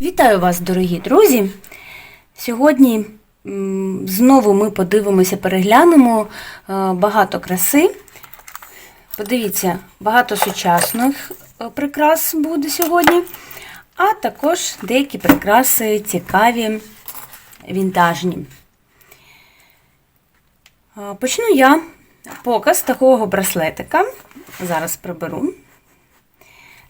Вітаю вас, дорогі друзі! Сьогодні знову ми подивимося, переглянемо е, багато краси. Подивіться, багато сучасних е, прикрас буде сьогодні, а також деякі прикраси цікаві, вінтажні. Е, Почну я показ такого браслетика. Зараз приберу.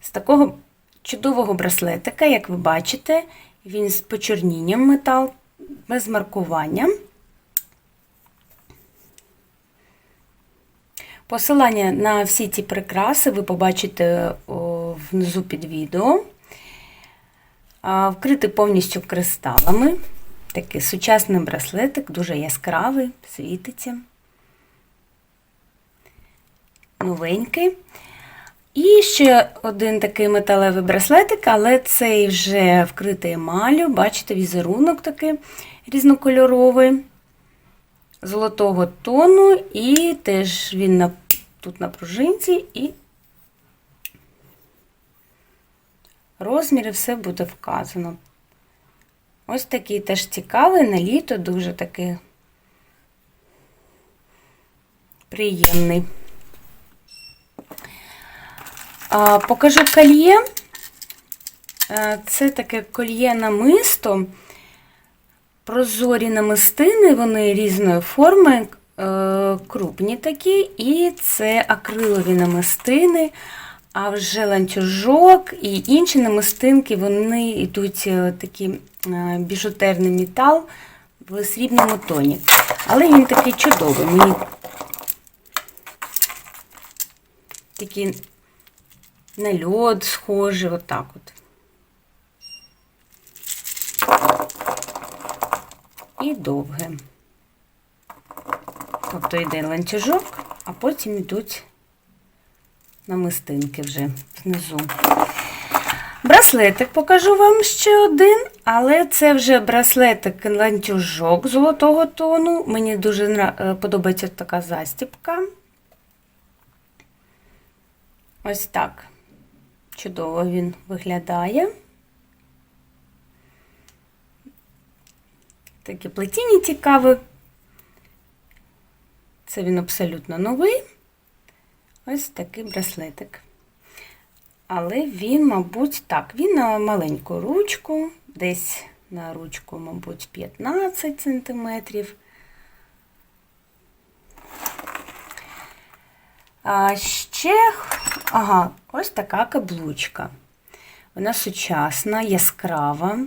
З такого чудового браслетика, як ви бачите, він з почорнінням метал, без маркування. Посилання на всі ці прикраси ви побачите внизу під відео. Вкритий повністю кристалами. Такий сучасний браслетик, дуже яскравий, світиться. Новенький. І ще один такий металевий браслетик, але цей вже вкритий емаллю. Бачите, візерунок такий різнокольоровий, золотого тону, і теж він на, тут на пружинці, і розміри все буде вказано. Ось такий теж цікавий, на літо, дуже такий приємний. Покажу кольє. Це таке кольє намисто. Прозорі намистини, вони різної форми, е, крупні такі, і це акрилові намистини, а вже ланцюжок і інші намистинки, вони йдуть е, такі е, біжутерний метал в срібному тоні. Але він такий чудовий. Мені такі на льод схоже, отак от. І довге. Тобто йде ланцюжок, а потім йдуть намистинки вже знизу. Браслетик покажу вам ще один, але це вже браслетик ланцюжок золотого тону. Мені дуже подобається така застіпка. Ось так. Чудово він виглядає. Таке плетіння цікаве. Це він абсолютно новий. Ось такий браслетик. Але він, мабуть, так, він на маленьку ручку, десь на ручку, мабуть, 15 сантиметрів. А ще, ага, ось така каблучка. Вона сучасна, яскрава.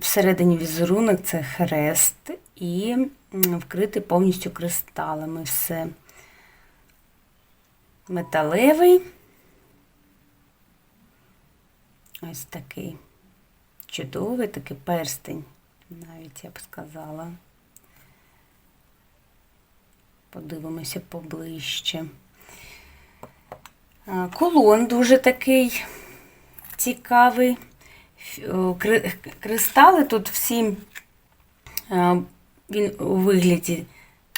Всередині візерунок це хрест і вкритий повністю кристалами. Все металевий. Ось такий чудовий такий перстень, навіть я б сказала. Подивимося поближче. Кулон дуже такий цікавий. Кристали тут всі, він у вигляді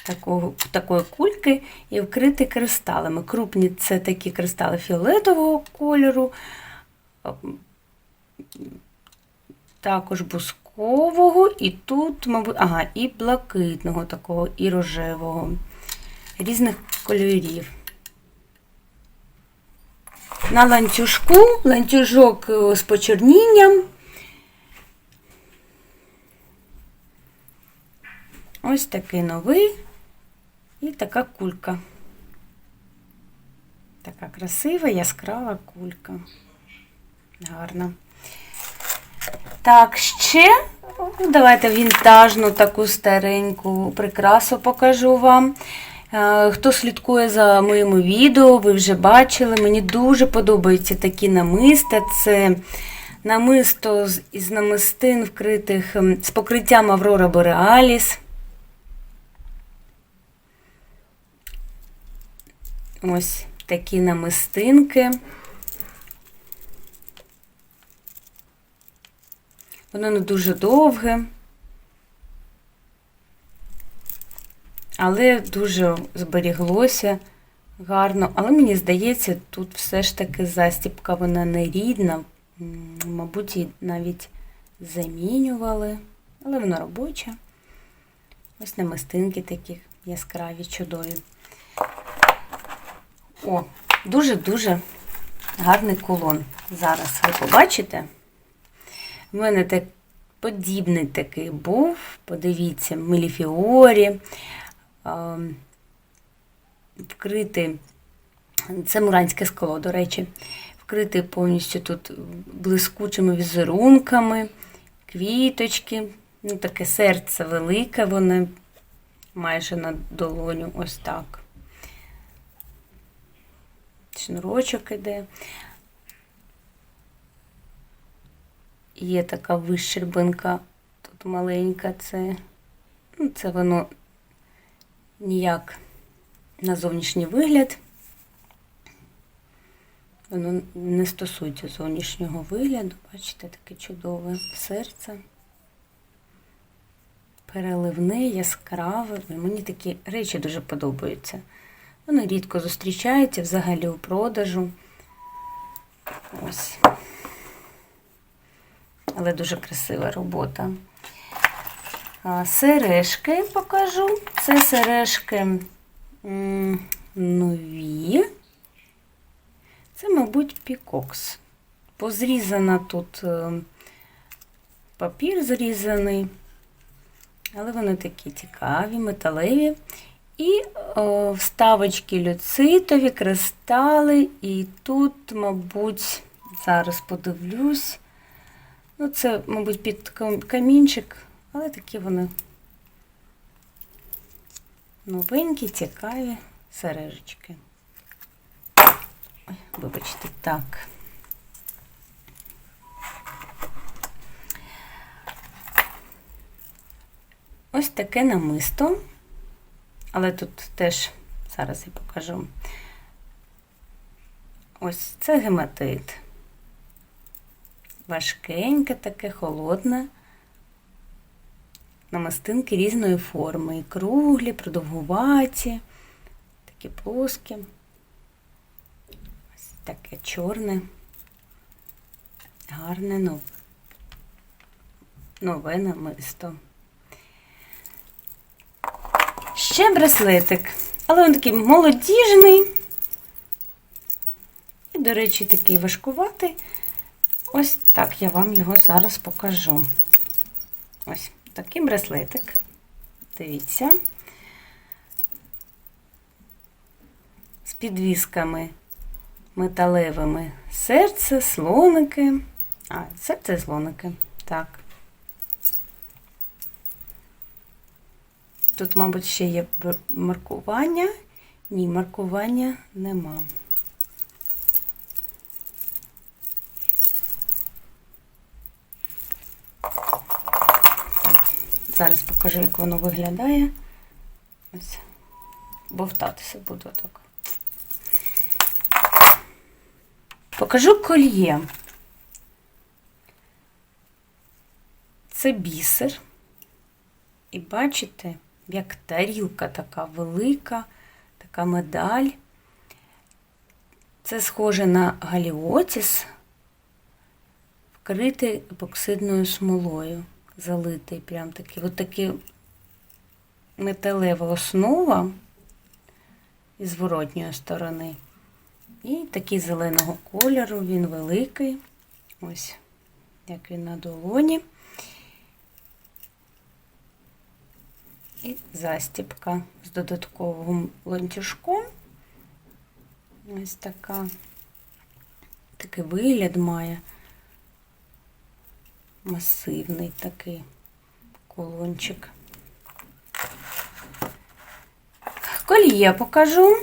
такого, такої кульки і вкритий кристалами. Крупні це такі кристали фіолетового кольору, також бускового, і тут, мабуть, ага, і блакитного такого, і рожевого різних кольорів. На ланцюжку, ланцюжок з почернінням. Ось такий новий і така кулька. Така красива, яскрава кулька. Гарна. Так, ще давайте вінтажну таку стареньку прикрасу покажу вам. Хто слідкує за моїми відео, ви вже бачили, мені дуже подобаються такі намиста. Це намисто із намистин, вкритих з покриттям Аврора Бореаліс. Ось такі намистинки. Воно не дуже довге. Але дуже зберіглося гарно. Але мені здається, тут все ж таки застіпка, вона не рідна, Мабуть, її навіть замінювали, але вона робоча. Ось намистинки такі яскраві, чудові. О, дуже-дуже гарний кулон. Зараз ви побачите. У мене так подібний такий був. Подивіться, Меліфіорі. А, Вкритий, це муранське скло, до речі, вкритий повністю тут блискучими візерунками, квіточки, ну таке серце велике, воно майже на долоню, ось так. Шнурочок іде. Є така вищербинка, тут маленька, це, ну, це воно ніяк на зовнішній вигляд. Воно не стосується зовнішнього вигляду. Бачите, таке чудове серце. Переливне, яскраве. Мені такі речі дуже подобаються. Вони рідко зустрічаються взагалі у продажу. Ось. Але дуже красива робота. Сережки покажу. Це сережки нові. Це, мабуть, пікокс. Позрізана тут е, папір зрізаний, але вони такі цікаві, металеві. І е, вставочки люцитові, кристали, і тут, мабуть, зараз подивлюсь. Ну, це, мабуть, під камінчик, але такі вони новенькі, цікаві сережечки. Ой, вибачте, так. Ось таке намисто. Але тут теж зараз я покажу. Ось це гематит. Важкеньке, таке холодне. Намистинки різної форми. І круглі, продовгуваті, такі плоскі. Ось таке чорне, гарне нове, нове намисто. Ще браслетик. Але він такий молодіжний. І, до речі, такий важкуватий. Ось так я вам його зараз покажу. Ось такий браслетик. Дивіться. З підвісками металевими. Серце, слоники. А, серце слоники. Так. Тут, мабуть, ще є маркування. Ні, маркування нема. Так, зараз покажу, як воно виглядає. Ось. Бовтатися буду так. Покажу кольє. Це бісер. І бачите, як тарілка така велика, така медаль. Це схоже на галіотіс, вкритий епоксидною смолою, залитий прям такий. От такі металева основа із зворотньої сторони. І такий зеленого кольору, він великий. Ось, як він на долоні. І застіпка з додатковим ланцюжком. Ось така. Такий вигляд має. Масивний такий колончик. Коліє покажу.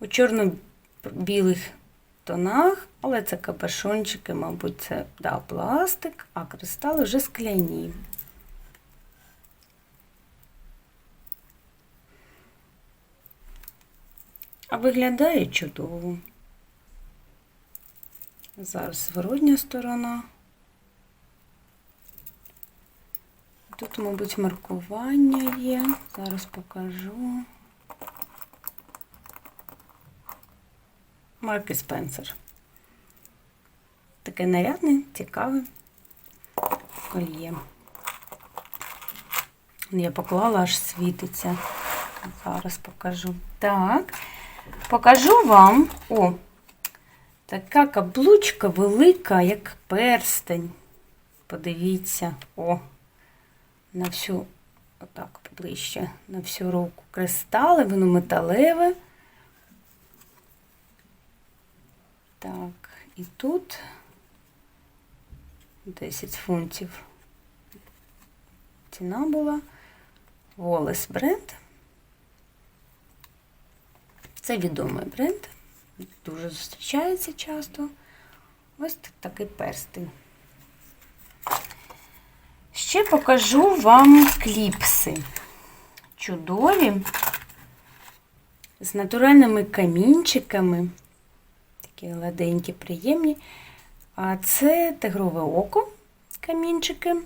У чорно-білих тонах, але це капюшончики, мабуть, це да, пластик, а кристали вже скляні. А виглядає чудово. Зараз зворотня сторона. Тут, мабуть, маркування є. Зараз покажу. марки Spencer. Таке нарядне, цікаве кольє. Я поклала, аж світиться. Зараз покажу. Так, покажу вам. О, така каблучка велика, як перстень. Подивіться, о, на всю, отак ближче, на всю руку кристали, воно металеве. Так, і тут 10 фунтів. Ціна була. Wallace бренд. Це відомий бренд. Дуже зустрічається часто. Ось такий перстень. Ще покажу вам кліпси. Чудові, з натуральними камінчиками. Такі гладенькі, приємні. А це тигрове око, камінчики.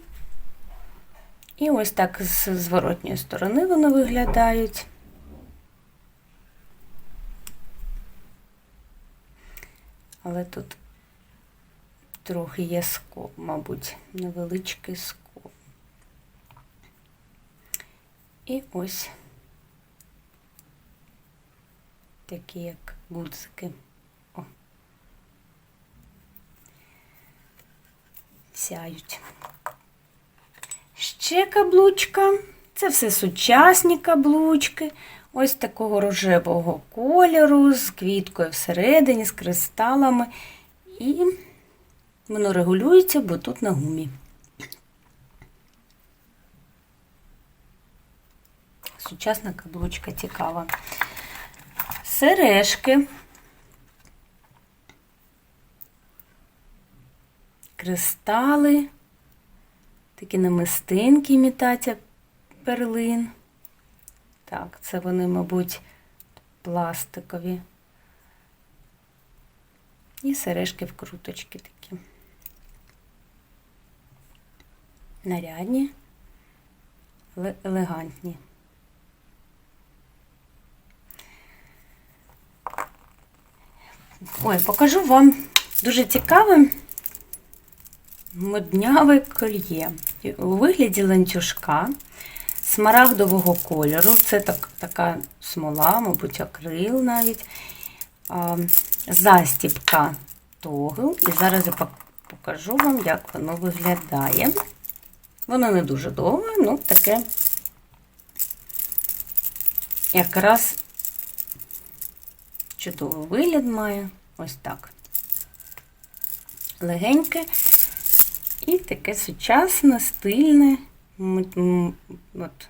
І ось так з зворотньої сторони вони виглядають. Але тут трохи є скол, мабуть, невеличкий скол. І ось такі як гудзики. О. Сяють. Ще каблучка. Це все сучасні каблучки. Ось такого рожевого кольору, з квіткою всередині, з кристалами. І воно регулюється, бо тут на гумі. Сучасна каблучка цікава. Сережки. Кристали, такі намистинки, імітація перлин. Так, це вони, мабуть, пластикові. І сережки вкруточки такі. Нарядні, але елегантні. Ой, покажу вам дуже цікаве модняве кольє у вигляді ланцюжка смарагдового кольору. Це так, така смола, мабуть, акрил навіть. А, застіпка тогл. І зараз я покажу вам, як воно виглядає. Воно не дуже довге, ну таке якраз чудовий вигляд має. Ось так. Легеньке і таке сучасне, стильне. От,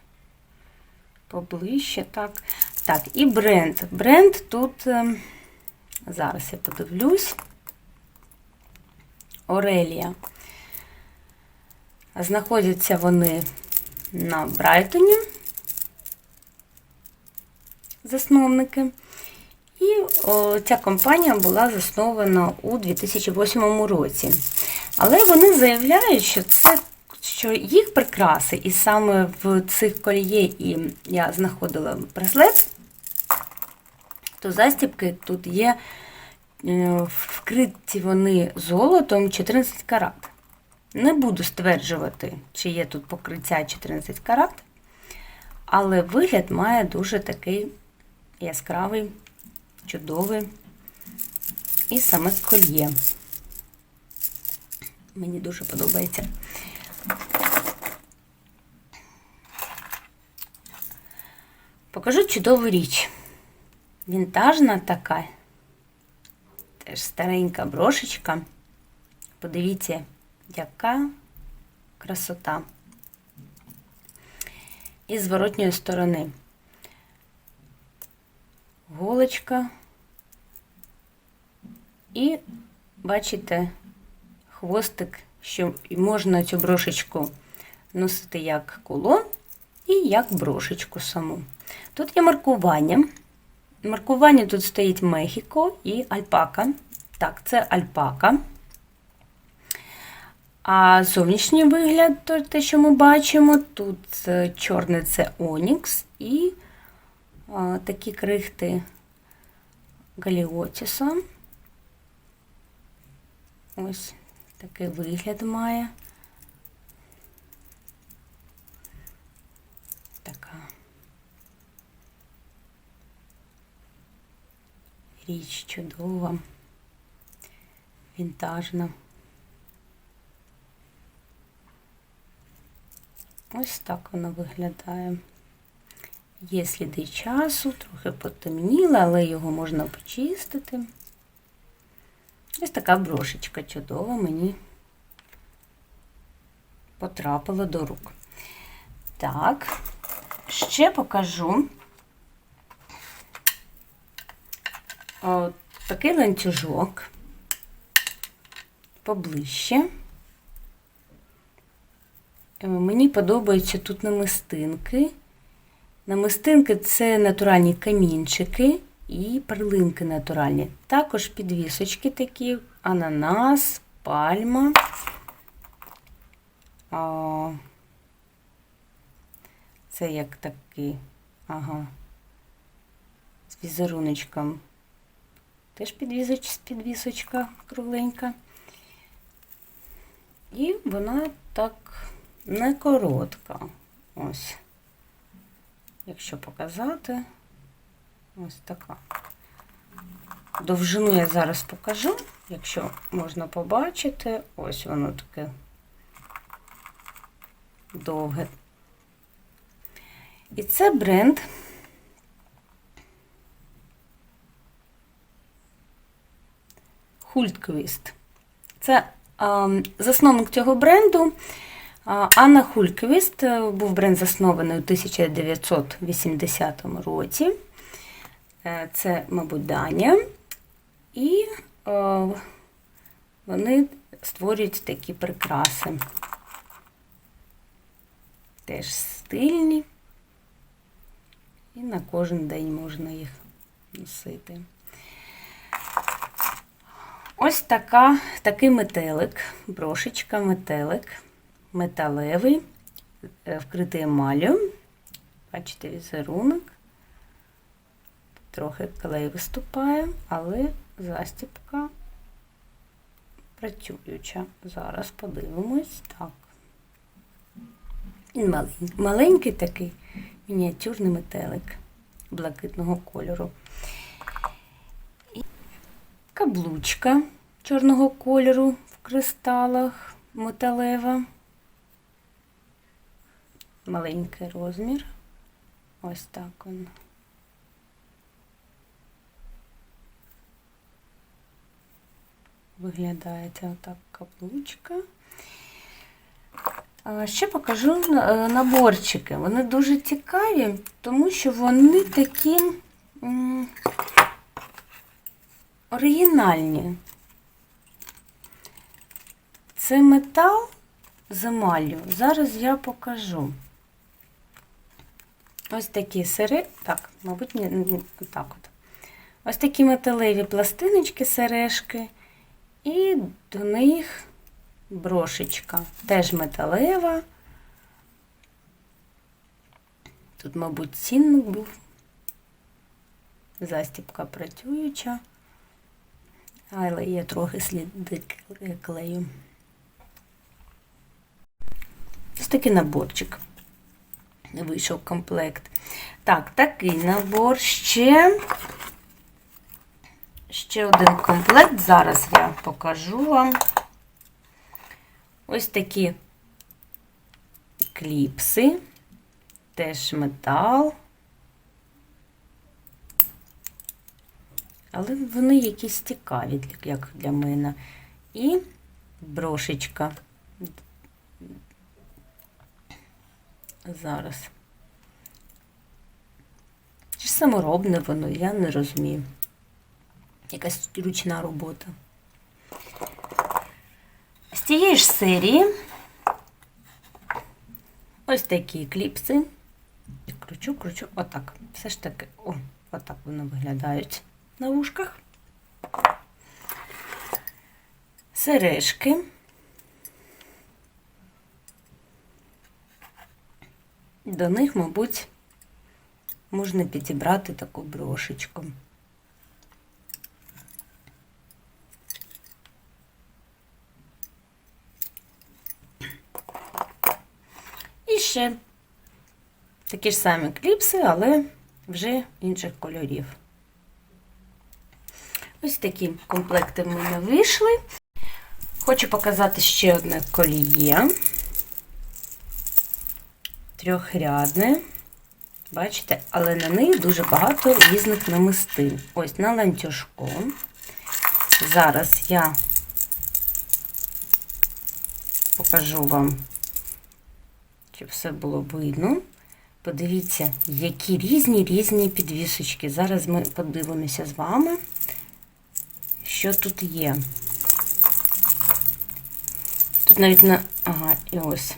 поближче, так. Так, і бренд. Бренд тут, зараз я подивлюсь, Орелія. Знаходяться вони на Брайтоні, засновники. І о, ця компанія була заснована у 2008 році. Але вони заявляють, що це що їх прикраси, і саме в цих кольє і я знаходила браслет, то застібки тут є е, вкриті вони золотом 14 карат. Не буду стверджувати, чи є тут покриття 14 карат, але вигляд має дуже такий яскравий, чудовий і саме кольє. Мені дуже подобається. Покажу чудову річ. Вінтажна така, теж старенька брошечка. Подивіться, яка красота. І з зворотньої сторони. Голочка. І, бачите, хвостик, що можна цю брошечку носити як кулон і як брошечку саму. Тут є маркування. Маркування тут стоїть Мехіко і Альпака. Так, це Альпака. А зовнішній вигляд, то те, що ми бачимо, тут чорне це Онікс і а, такі крихти Галіотіса. Ось такий вигляд має. Така річ чудова, вінтажна. Ось так вона виглядає. Є сліди часу, трохи потемніло, але його можна почистити. Ось така брошечка чудова мені потрапила до рук. Так, ще покажу О, такий ланцюжок поближче. Е, Мені подобаються тут намистинки. Намистинки це натуральні камінчики і перлинки натуральні. Також підвісочки такі, ананас, пальма. Це як такий, ага, з візеруночком. Теж підвісоч, підвісочка кругленька. І вона так не коротка. Ось. Якщо показати, ось така. Довжину я зараз покажу, якщо можна побачити, ось воно таке довге. І це бренд Hultquist. Це засновник цього бренду. а, Анна Hultquist, е, був бренд заснований у 1980 році. Е, Це, мабуть, Данія. І е, вони створюють такі прикраси. Теж стильні. І на кожен день можна їх носити. Ось така, такий метелик, брошечка, метелик, металевий, е, вкритий емаллю. Бачите, візерунок. Трохи клей виступає, але застіпка працююча. Зараз подивимось. Так. Він маленький, маленький такий мініатюрний метелик блакитного кольору. Каблучка чорного кольору в кристалах металева. Маленький розмір. Ось так він. Виглядає ця отак каблучка. Ще покажу е, наборчики. Вони дуже цікаві, тому що вони такі оригінальні. Це метал з емаллю. Зараз я покажу. Ось такі сири. Так, мабуть, не, не так от. Ось такі металеві пластиночки, сережки, і до них брошечка. Теж металева. Тут, мабуть, цінник був. Застіпка працююча, але є трохи сліди клею. Ось такий наборчик. Вийшов комплект. Так, такий набор ще. Ще один комплект. Зараз я покажу вам. Ось такі кліпси, теж метал. Але вони якісь цікаві, як для мене. І брошечка. Зараз. Чи саморобне воно, я не розумію. Якась ручна робота. З цієї ж серії ось такі кліпси. Кручу, кручу, отак. Все ж таки, о, отак вони виглядають на ушках, сережки. До них, мабуть, можна підібрати таку брошечку. І ще такі ж самі кліпси, але вже інших кольорів. Ось такі комплекти в мене вийшли. Хочу показати ще одне коліє. Трьохрядне. Бачите, але на них дуже багато різних намистин. Ось на ланцюжку. Зараз я покажу вам, щоб все було видно. Подивіться, які різні різні підвісочки. Зараз ми подивимося з вами, що тут є. Тут навіть на. Ага, і ось.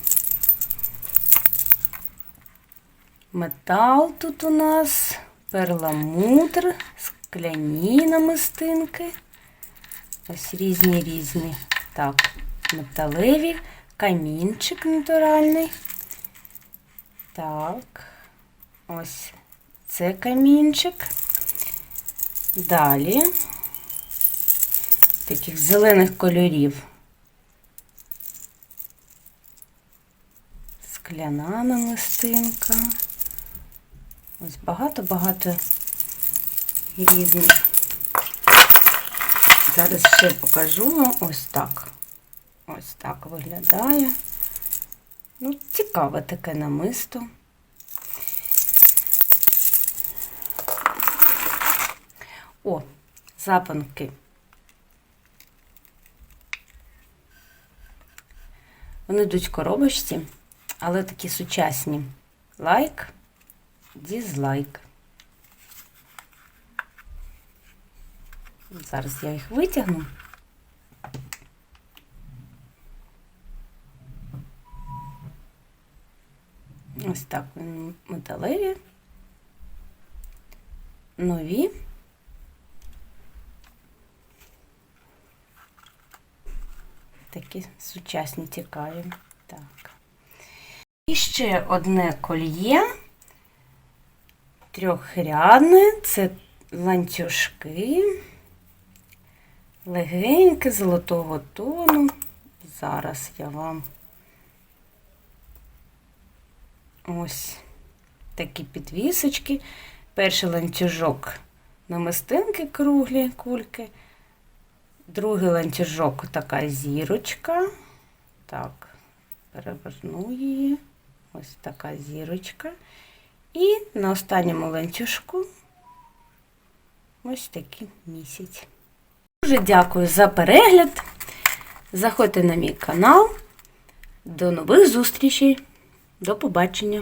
Метал тут у нас, перламутр, скляні намистинки. Ось різні різні. Так, металеві, камінчик натуральний. Так, ось це камінчик. Далі таких зелених кольорів. Скляна намистинка. Ось багато-багато різних. Зараз ще покажу вам ось так. Ось так виглядає. Ну, цікаве таке намисто. О, запанки. Вони йдуть в коробочці, але такі сучасні. Лайк, дізлайк. Зараз я їх витягну. Ось так вони металеві, нові. Такі сучасні цікаві. Так. І ще одне кольє трьохрядне, це ланцюжки, легеньке, золотого тону. Зараз я вам ось такі підвісочки. Перший ланцюжок намистинки круглі кульки. Другий ланцюжок така зірочка. Так, переверну її. Ось така зірочка. І на останньому ланцюжку ось такий місяць. Дуже дякую за перегляд. Заходьте на мій канал. До нових зустрічей. До побачення!